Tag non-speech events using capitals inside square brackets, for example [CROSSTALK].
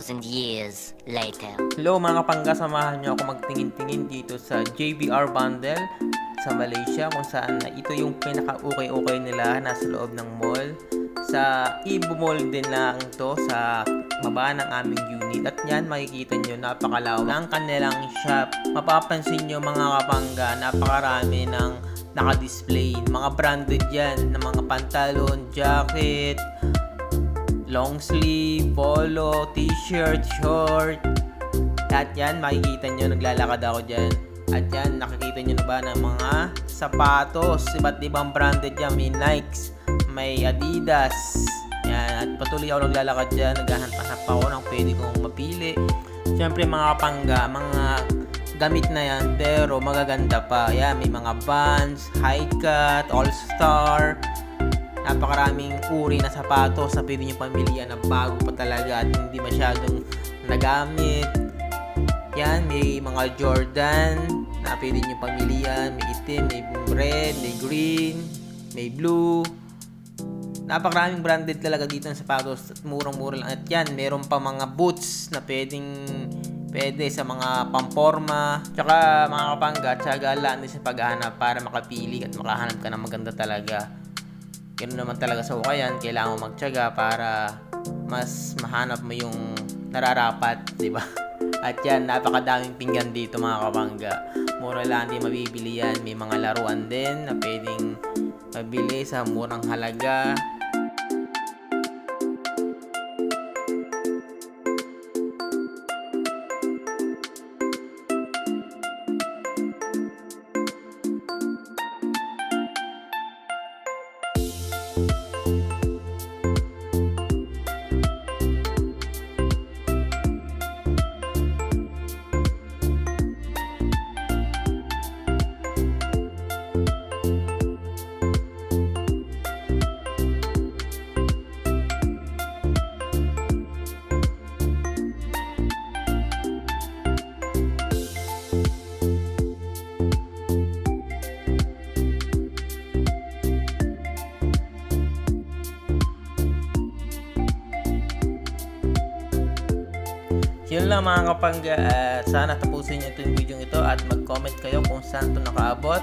2,000 years later. Hello mga kapangga, samahan nyo ako magtingin-tingin dito sa JBR Bundle sa Malaysia kung saan na ito yung pinaka-okay-okay nila nasa loob ng mall. Sa Ibu Mall din lang to sa baba ng aming unit. At yan makikita nyo napakalawak ng kanilang shop. Mapapansin nyo mga kapangga, napakarami ng naka-display. Mga branded yan na mga pantalon, jacket, long sleeve, polo, t-shirt, short, lahat yan, makikita nyo, naglalakad ako dyan. At yan, nakikita nyo na ba ng mga sapatos, iba't ibang branded yan, may Nikes, may Adidas, yan, at patuloy ako naglalakad dyan, naghahanap ako ng pwede kong mapili. Siyempre mga kapangga, mga gamit na yan, pero magaganda pa. Yan, may mga Vans, High Cut, All Star, napakaraming uri na sapatos na pwede nyo pamilihan na bago pa talaga at hindi masyadong nagamit. Yan, may mga Jordan na pwede nyo pamilihan. May itim, may red, may green, may blue. Napakaraming branded talaga dito ng sapatos at murang-mura lang. At yan, meron pa mga boots na pwedeng pwede sa mga pamporma. Tsaka mga kapangga, tsaga lang din sa paghahanap para makapili at makahanap ka ng maganda talaga. Ganun naman talaga sa ukayan, kailangan mo magtyaga para mas mahanap mo yung nararapat, di ba? [LAUGHS] At yan, napakadaming pinggan dito mga kapangga. Mura lang din mabibili yan. May mga laruan din na pwedeng mabili sa murang halaga. Yun lang mga kapangga at sana tapusin nyo itong video ito at mag-comment kayo kung saan ito nakaabot.